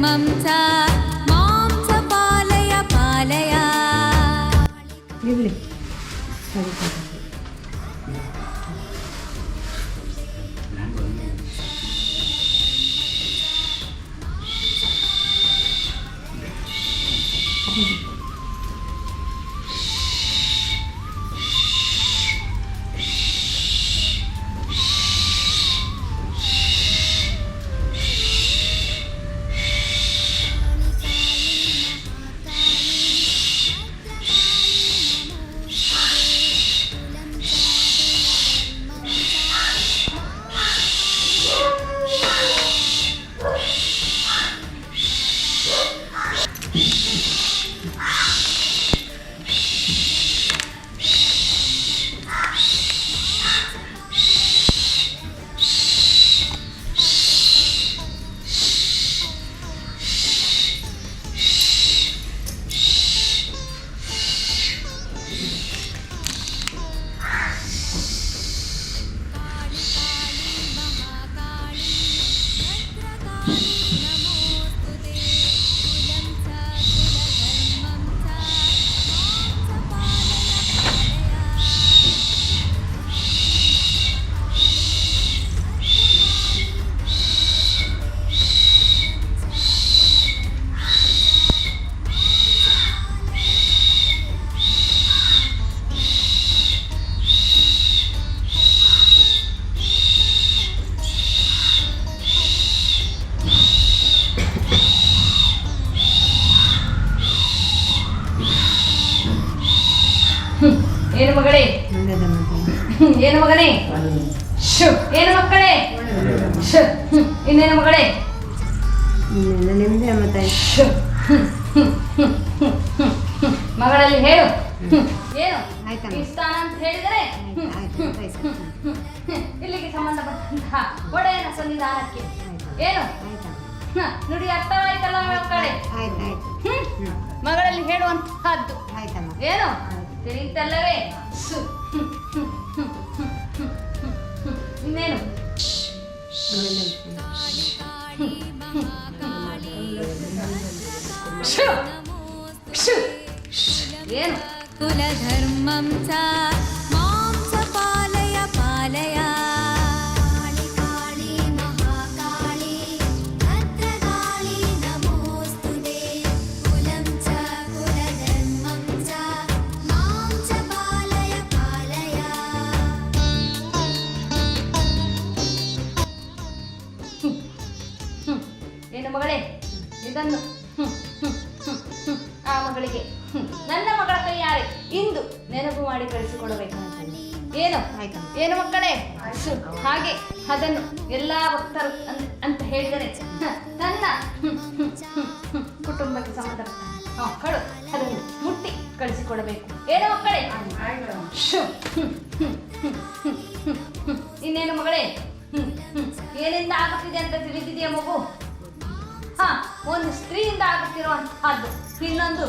धर्मं च माँ च पालय पालय ಏನು ಮಗಳೇ? ಏನು ಮಗನೇ? ಶು. ಏನು ಮಕ್ಕಳೇ? ಶು. ಇನ್ನೇನು ಮಗಳೇ? ನಿಮ್ದೇ ಮತ್ತೆ? ಶು. ಮಗಳಲ್ಲಿ ಹೇಳು. ಏನು. ಇಷ್ಟಾನ ಅಂತ ಹೇಳಿದರೆ. ಇಲ್ಲಿಗೆ ಸಂಬಂಧಪಟ್ಟಂತಹ ಒಡೆಯನ ಸನ್ನಿಧಾನಕ್ಕೆ. ಏನು? ನುಡಿ ಅರ್ಥವಾಯ್ತಲ್ಲ ಮಕ್ಕಳೇ? ಮಗಳಲ್ಲಿ ಹೇಳುವಂತಹದ್ದು. ಏನು? ತಿಳಿಯುತ್ತಲ್ಲವೇ ಸು. ಹ್ಮ್. ಹ್ಮ್. ಹ್ಮ್. ಮಗಳೇ ಇದನ್ನು. ಆ ಮಗಳಿಗೆ ನನ್ನ ಮಗಳ ಕೈಯಾರೆ ಇಂದು ನೆನಪು ಮಾಡಿ ಕಳಿಸಿಕೊಡಬೇಕು ಅಂತ ಏನು. ಏನು ಮಕ್ಕಳೇ. ಹಾಗೆ ಅದನ್ನು ಎಲ್ಲಾ ಭಕ್ತರು ಅಂತ ಹೇಳಿದರೆ ನನ್ನ ಕುಟುಂಬಕ್ಕೆ ಸಂಬಂಧಪಟ್ಟ ಮಕ್ಕಳು ಅದನ್ನು ಮುಟ್ಟಿ ಕಳಿಸಿಕೊಡಬೇಕು ಏನು ಮಕ್ಕಳೇ. ಇನ್ನೇನು ಮಗಳೇ. ಏನಿಂದ ಆಗುತ್ತಿದೆ ಅಂತ ತಿಳಿದಿದೆಯಾ ಮಗು ಹ ಒಂದು ಸ್ತ್ರೀಯಿಂದ ಆಗುತ್ತಿರುವಂತಹದ್ದು ಇನ್ನೊಂದು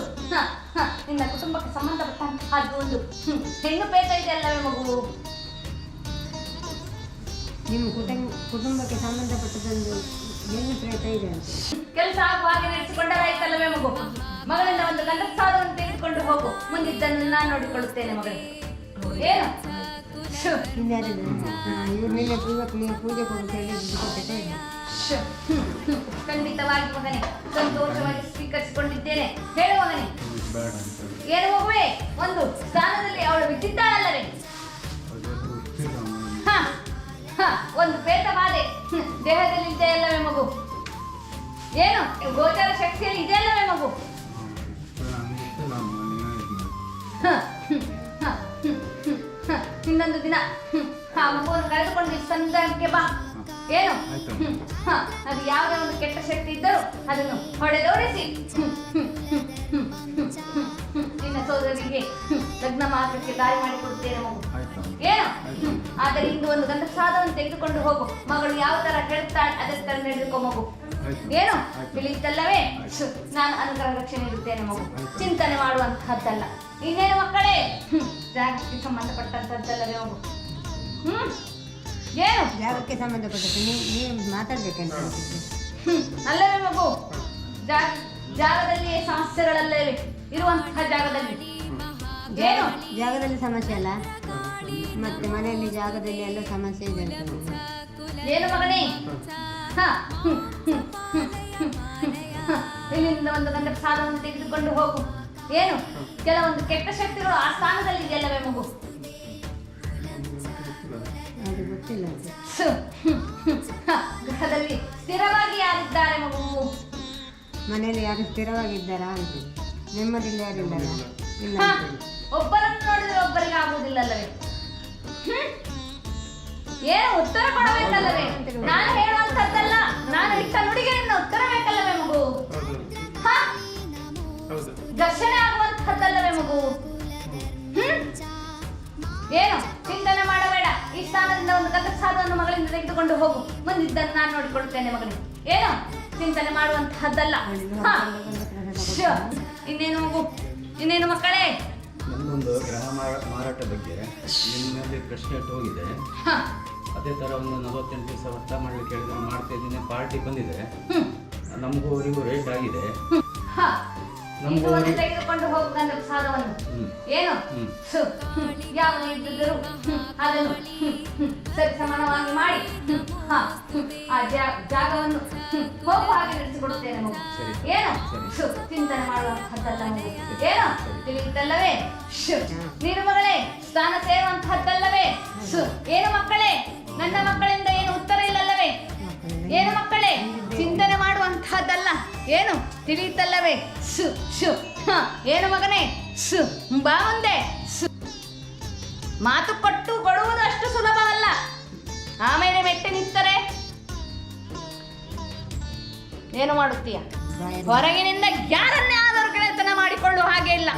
ನಿನ್ನ ಕುಟುಂಬಕ್ಕೆ ಸಂಬಂಧಪಟ್ಟಂತಹದ್ದು ಒಂದು ಹೆಣ್ಣು ಇದೆ ಅಲ್ಲವೇ ಮಗು? ನಿಮ್ಮ ಕುಟುಂಬ ಕುಟುಂಬಕ್ಕೆ ಸಂಬಂಧಪಟ್ಟದೊಂದು ಹೆಣ್ಣು ಪ್ರೇತ ಇದೆ ಕೆಲಸ ಆಗುವ ಹಾಗೆ ನಡೆಸಿಕೊಂಡರಾಯ್ತಲ್ಲವೇ ಮಗು? ಮಗಳಿಂದ ಒಂದು ಗಂಡಸಾದವನ್ನು ತೆಗೆದುಕೊಂಡು ಹೋಗು. ಮುಂದಿದ್ದನ್ನು ನಾನು ನೋಡಿಕೊಳ್ಳುತ್ತೇನೆ ಮಗಳು. ಏನು? ಇವ್ರ ಮೇಲೆ ಪೂಜೆ ಕೊಡು ಖಂಡಿತವಾಗಿ ಮಗನೇ ಸಂತೋಷವಾಗಿ ಸ್ವೀಕರಿಸಿಕೊಂಡಿದ್ದೇನೆ. ಹೇಳು ಮಗನೇ. ಏನು ಮಗುವೆ ಒಂದು ಸ್ಥಾನದಲ್ಲಿ ಅವಳು ಬಿದ್ದಿದ್ದಾಳಲ್ಲವೇ? ಒಂದು ಪ್ರೇತ ಬಾಧೆ. ದೇಹದಲ್ಲಿ ಇದೆಯಲ್ಲವೇ ಮಗು? ಏನು ಗೋಚರ ಶಕ್ತಿಯಲ್ಲಿ ಮಗು? ಹ್ಮ್, ಹ್ಮ್, ಹ. ಇನ್ನೊಂದು ದಿನ. ಆ ಮಗುವನ್ನು ಕರೆದುಕೊಂಡು ಸಂದರ್ಭಕ್ಕೆ ಬಾ. ಏನು? ಅದು ಯಾವುದೇ ಒಂದು ಕೆಟ್ಟ ಶಕ್ತಿ ಇದ್ದರೂ ಅದನ್ನು ಹೊಡೆದೋರಿಸಿ. ನಿನ್ನ ಸೋದರಿಗೆ ಲಗ್ನ ಮಾತ್ರಕ್ಕೆ ದಾರಿ ಮಾಡಿಕೊಡುತ್ತೇನೆ ಮಗು. ಏನು. ಆದರೆ ಇಂದು ಒಂದು ಗಂಧಸಾದವನ್ನು ತೆಗೆದುಕೊಂಡು ಹೋಗು. ಮಗಳು ಯಾವ ತರ ಕೆಡುತ್ತಾಳೆ ಅದೇ ತರ ನಡೆದುಕೋ ಮಗು. ಏನು? ತಿಳಿಯುತ್ತಲ್ಲವೇ? ನಾನು ಅನುಗ್ರಹ ರಕ್ಷಣೆ ನೀಡುತ್ತೇನೆ ಮಗು. ಚಿಂತನೆ ಮಾಡುವಂತಹದ್ದಲ್ಲ. ಇನ್ನೇನು ಮಕ್ಕಳೇ? ಜಾಗೃತಿ ಜಾಗಕ್ಕೆ ಸಂಬಂಧಪಟ್ಟಂತದ್ದಲ್ಲವೇ ಮಗು. ಹ್ಮ್. ಏನು? ಜಾಗಕ್ಕೆ ಸಂಬಂಧಪಟ್ಟದ್ದು ನೀವು ನೀವು ಅಂತ ಅನ್ಸುತ್ತೆ. ಮಗು ಅಲ್ಲವೇ ಮಗು ಸಮಸ್ಯೆಗಳಲ್ಲೇ ಇರುವಂತಹ ಜಾಗದಲ್ಲಿ. ಏನು? ಜಾಗದಲ್ಲಿ ಸಮಸ್ಯೆ ಅಲ್ಲ. ಮತ್ತೆ ಮನೆಯಲ್ಲಿ ಜಾಗದಲ್ಲಿ ಎಲ್ಲ ಸಮಸ್ಯೆ ಇದೆ ಏನು ಮಗನೇ? ಹ. ಇಲ್ಲಿಂದ ಒಂದು ಗಂಟೆ ಸಾಲವನ್ನು ತೆಗೆದುಕೊಂಡು ಹೋಗು. ಏನು? ಕೆಲವೊಂದು ಕೆಟ್ಟ ಶಕ್ತಿಗಳು ಆ ಸ್ಥಾನದಲ್ಲಿ ಇದೆಯಲ್ಲವೇ ಯಾರು ಸ್ಥಿರವಾಗಿದ್ದಾರಾ ಅಂತ. ನೆಮ್ಮದಿಲ್ಲ ಯಾರು ಇಲ್ಲ ಹ, ಒಬ್ಬರನ್ನು ನೋಡಿದ್ರೆ ಒಬ್ಬರಿಗೆ ಆಗೋದಿಲ್ಲ ಹ್ಮ್? ಏನು ಉತ್ತರ ಕೊಡಬೇಕಲ್ಲವೇ? ನಾನು ಹೇಳುವಂತದ್ದಲ್ಲ ನಾನು ಇಟ್ಟ ನುಡಿಗೆ ನಿನ್ನ ಉತ್ತರ ಬೇಕಲ್ಲವೇ ಮಗು? ಹಾ? ಹೌದು. ಘರ್ಷಣೆ ಆಗುವಂತದ್ದಲ್ಲವೇ ಮಗು? ಹ್ಮ್? ಏನು? ಸ್ಥಾನದಿಂದ ಒಂದು ಗಂಧ ಸಾಧವನ್ನು ಮಗಳಿಂದ ತೆಗೆದುಕೊಂಡು ಹೋಗು. ಮುಂದಿದ್ದನ್ನು ನಾನು ನೋಡಿಕೊಳ್ತೇನೆ ಮಗನೇ. ಏನು? ಚಿಂತನೆ ಮಾಡುವಂತಹದ್ದಲ್ಲ. ಇನ್ನೇನು ಮಗು? ಇನ್ನೇನು ಮಕ್ಕಳೇ? ನಮ್ಮೊಂದು ಗ್ರಹ ಮಾರ- ಮಾರಾಟ ಬಗ್ಗೆ ನಿಮ್ಮಲ್ಲಿ ಪ್ರಶ್ನೆ ಇಟ್ಟು ಹೋಗಿದೆ ಹ. ಅದೇ ಥರ ಒಂದು ನಲವತ್ತೆಂಟು ದಿವಸ ವರ್ತ ಮಾಡ್ಲಿಕ್ಕೆ ಹೇಳಿದ್ರೆ ಮಾಡ್ತಾ ಇದ್ದೀನಿ. ಪಾರ್ಟಿ ಬಂದಿದೆ. ನಮಗೂ ಅವರಿಗೂ ರೇಟ್ ಆಗಿದೆ. ಇದು ಒಂದು ತೆಗೆದುಕೊಂಡು ಹೋಗು ಗಂಧ ಸಾಧವನ್ನು ಏನು. ಯಾವ ಇದ್ದಿದ್ದರು ಅದನ್ನು. ಸರಿ ಸಮಾನವಾಗಿ ಮಾಡಿ. ಹ. ಆ ಜಾಗವನ್ನು. ಹೋಗುವ ಹಾಗೆ ನಡೆಸಿಕೊಡುತ್ತೇನೆ ಮಗು. ಏನು? ಸು, ಚಿಂತನೆ ಮಾಡುವಂತಹದ್ದಲ್ಲ ಮಗು. ಸರಿ. ಏನು. ತಿಳಿಯುತ್ತಲ್ಲವೇ? ಶು. ನೀನು ಮಗಳೇ ಸ್ಥಾನ ಸೇರುವಂತಹದ್ದಲ್ಲವೇ ಸು. ಏನು ಮಕ್ಕಳೇ? ನನ್ನ ಮಕ್ಕಳಿಂದ ಏನು ಉತ್ತರ ಇಲ್ಲಲ್ಲವೇ? ಏನು ಮಕ್ಕಳೇ? ಚಿಂತನೆ ಮಾಡುವಂತಹದ್ದಲ್ಲ ಏನು? ತಿಳಿಯುತ್ತಲ್ಲವೇ? ಸು ಸು. ಹ, ಏನು ಮಗನೇ? ಸು ಬಾ ಮುಂದೆ. ಸು. ಮಾತು ಕೊಟ್ಟು ಕೊಡುವುದು ಅಷ್ಟು ಸುಲಭವಲ್ಲ. ಆಮೇಲೆ ಮೆಟ್ಟಿ ನಿಂತರೆ. ಏನು ಮಾಡುತ್ತೀಯ? ಹೊರಗಿನಿಂದ ಯಾರನ್ನೇ ಆದರೂ ಗೆಳೆತನ ಮಾಡಿಕೊಳ್ಳುವ ಹಾಗೆ ಇಲ್ಲ.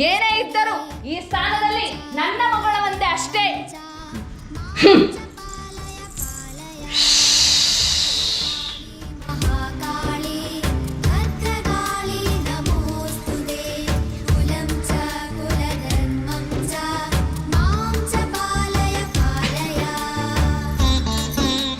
ಏನೇ ಇದ್ದರೂ ಈ ಸ್ಥಾನದಲ್ಲಿ ನನ್ನ ಮಗಳವಂತೆ ಅಷ್ಟೇ.